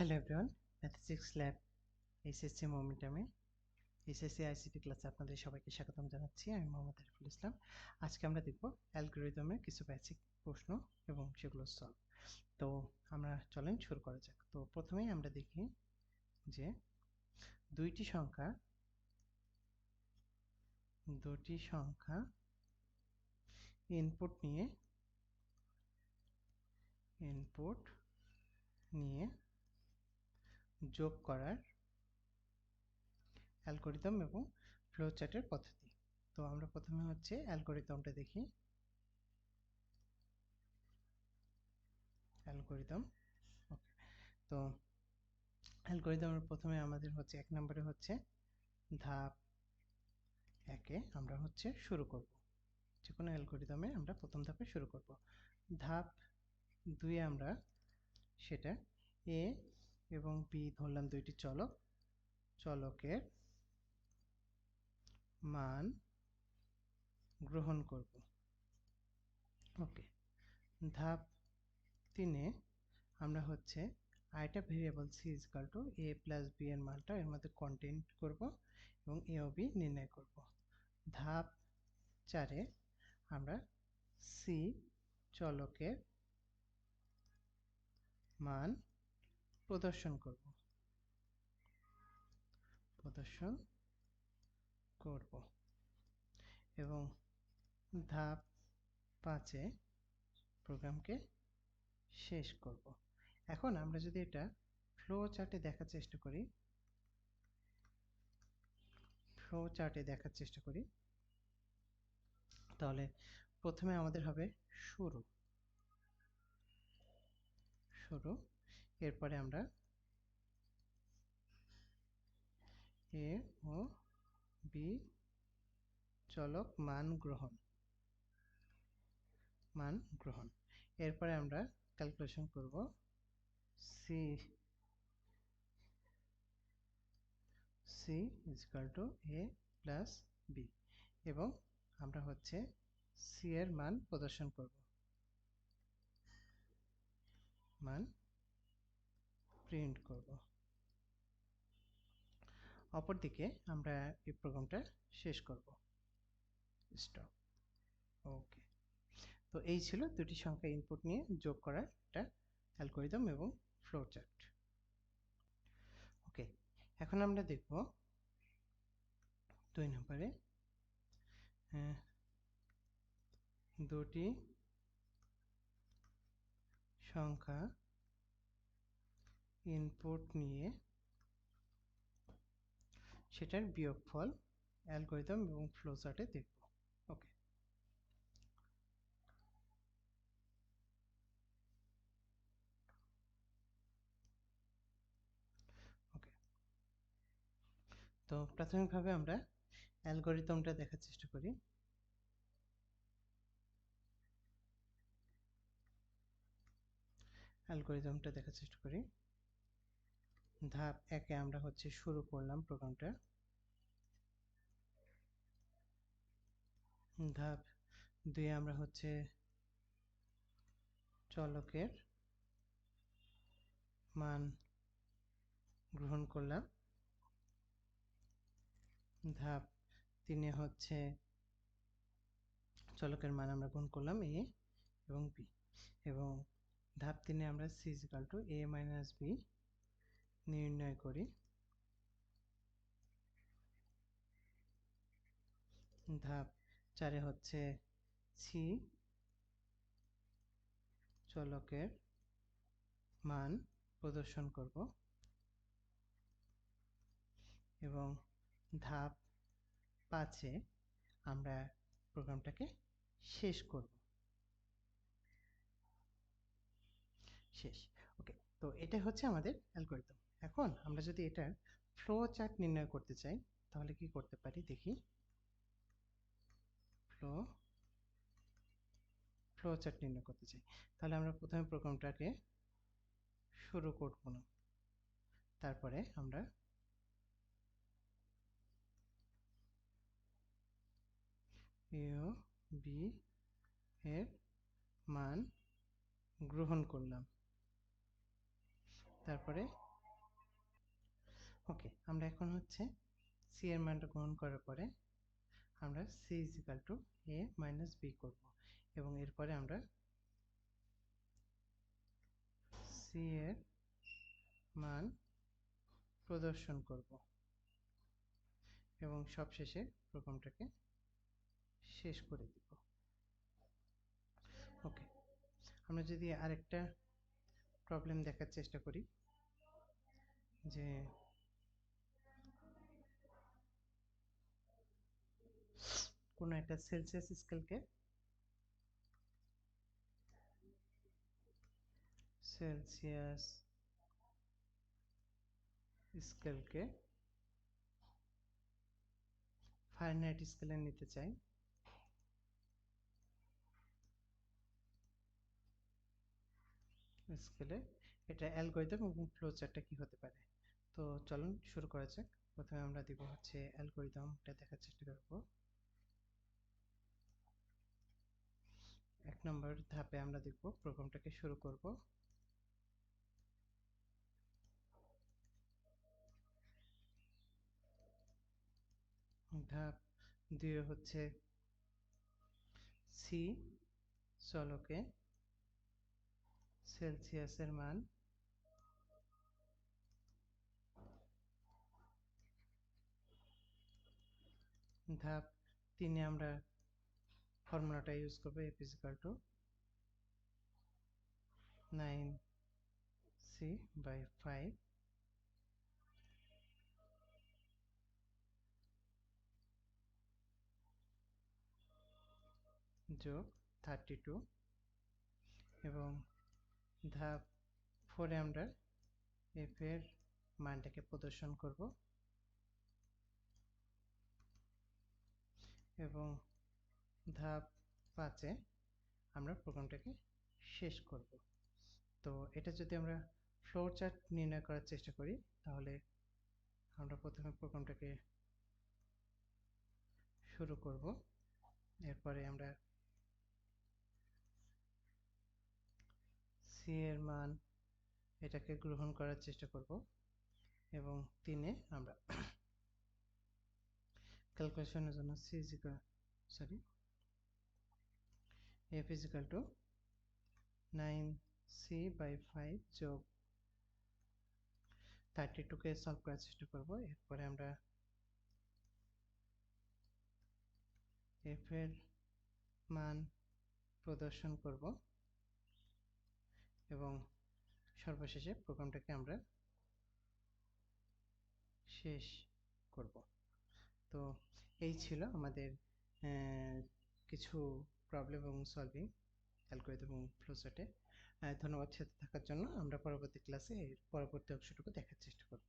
Hello everyone mathematics lab HSC মোমেন্টামে HSC ICT ক্লাসে আপনাদের সবাইকে স্বাগতম জানাচ্ছি। আমি মোহাম্মদ আরিফুল ইসলাম। আজকে আমরা দেখব অ্যালগোরিদমের কিছু বেসিক প্রশ্ন এবং সেগুলো সলভ তো আমরা চলেন শুরু করা যাক। তো প্রথমেই আমরা দেখি যে দুইটি সংখ্যা দুটি সংখ্যা ইনপুট নিয়ে ইনপুট নিয়ে যোগ করার অ্যালগোরিদম এবং ফ্লো চার্টের পদ্ধতি। তো আমরা প্রথমে হচ্ছে অ্যালগোরিদমটা দেখি। অ্যালগোরিদম ওকে তো অ্যালগোরিদমের প্রথমে আমাদের হচ্ছে, এক নম্বরে হচ্ছে ধাপ একে আমরা হচ্ছে শুরু করব। যে কোনো অ্যালগোরিদমে আমরা প্রথম ধাপে শুরু করব। ধাপ দুয়ে আমরা সেটা এ এবং বি ধরলাম দুইটি চলক। চলকের মান গ্রহণ করব। ওকে ধাপ তিনে আমরা হচ্ছে আরেকটা variable C is equal to A plus B এর মানটা এর মধ্যে কন্টেন্ট করব এবং এ ও বি নির্ণয় করব। ধাপ চারে আমরা সি চলকের মান প্রদর্শন করব। প্রদর্শন করব। এবং ধাপ পাঁচে প্রোগ্রামকে শেষ করব। এখন আমরা যদি এটা ফ্লো চার্টে দেখার চেষ্টা করি। ফ্লো চার্টে দেখার চেষ্টা করি। তাহলে প্রথমে আমাদের হবে শুরু। শুরু। এরপরে আমরা এ ও বি চলক মান গ্রহণ মান গ্রহণ। এরপরে আমরা ক্যালকুলেশন করব C C is equal to A plus B এবং আমরা হচ্ছে সি এর মান প্রদর্শন করব। মান প্রিন্ট করব। অপরদিকে আমরা এই প্রোগ্রামটা শেষ করব। স্টপ ওকে তো এই ছিল দুটি সংখ্যা ইনপুট নিয়ে যোগ করার একটা অ্যালগোরিদম এবং ফ্লো চার্ট ওকে এখন আমরা দেখব দুই নম্বরে দুটি সংখ্যা ইনপুট নিয়ে সেটার বিয়োগফল অ্যালগোরিদম এবং ফ্লো চার্টে দেখব। ওকে তো প্রাথমিকভাবে আমরা অ্যালগোরিদমটা দেখার চেষ্টা করি। অ্যালগোরিদমটা দেখার চেষ্টা করি। ধাপ একে আমরা হচ্ছে শুরু করলাম প্রোগ্রামটা। ধাপ দুই আমরা হচ্ছে চলকের মান গ্রহণ করলাম। ধাপ তিনে হচ্ছে চলকের মান আমরা গ্রহণ করলাম এ এবং বি এবং ধাপ তিনে আমরা C is equal to A minus B. নির্ণয় করি। ধাপ চারে হচ্ছে সি চলকের মান প্রদর্শন করব। এবং ধাপ পাঁচে আমরা প্রোগ্রামটাকে শেষ করব। শেষ, ওকে, তো এটা হচ্ছে আমাদের অ্যালগোরিদম। এখন আমরা যদি এটার ফ্লো চার্ট নির্ণয় করতে চাই, তাহলে কি করতে পারি দেখি? ফ্লো ফ্লো চার্ট নির্ণয় করতে চাই। তাহলে আমরা প্রথমে প্রোগ্রামটাকে শুরু করব না। তারপরে আমরা ও বি এর মান গ্রহণ করলাম। তারপরে ওকে আমরা এখন হচ্ছে সি এর মানটা গ্রহণ করার পরে আমরা C is equal to A minus B করব। এবং এরপরে আমরা সি এর মান প্রদর্শন করব। এবং সবশেষে প্রোগ্রামটাকে শেষ করে দিব। ওকে আমরা যদি আরেকটা প্রবলেম দেখার চেষ্টা করি, যে কোনো একটা সেলসিয়াস স্কেলকে। সেলসিয়াস স্কেলকে ফারেনহাইট স্কেলে নিতে চাই। স্কেলে এটা অ্যালগরিদম এবং ফ্লোচার্টটা কি হতে পারে? তো চলুন শুরু করা যাক। প্রথমে আমরা দিব হচ্ছে অ্যালগরিদমটা দেখার চেষ্টা করব। এক নম্বর ধাপে আমরা দেখব প্রোগ্রামটাকে শুরু করব। ধাপ দুই হচ্ছে সি, চলকে, সেলসিয়াসের মান। ধাপ তিনে আমরা ফর্মুলাটা ইউজ করব F is equal to nine C by five যোগ থার্টি টু এবং ধাপ ফোরে আমরা এফ এর মানটাকে প্রদর্শন করব। এবং ধাপ পাঁচে আমরা প্রোগ্রামটাকে শেষ করব। তো এটা যদি আমরা ফ্লোর চার্ট নির্ণয় করার চেষ্টা করি, তাহলে আমরা প্রথমে প্রোগ্রামটাকে শুরু করব। এরপরে আমরা সি এর মান এটাকে গ্রহণ করার চেষ্টা করব এবং তিনে আমরা ক্যালকুলেশনের জন্য C sorry F is equal to nine C by five যোগ থার্টি টুকে সলভ করার চেষ্টা করব। এরপরে আমরা এফ এর মান প্রদর্শন করব এবং সর্বশেষে প্রোগ্রামটাকে আমরা শেষ করব। তো এই ছিল আমাদের কিছু প্রবলেম এবং সলভিং অ্যালগোরিদম এবং ফ্লোচার্টে ধন্যবাদ সাথে থাকার জন্য। আমরা পরবর্তী ক্লাসে এর পরবর্তী অংশটুকু দেখার চেষ্টা করব।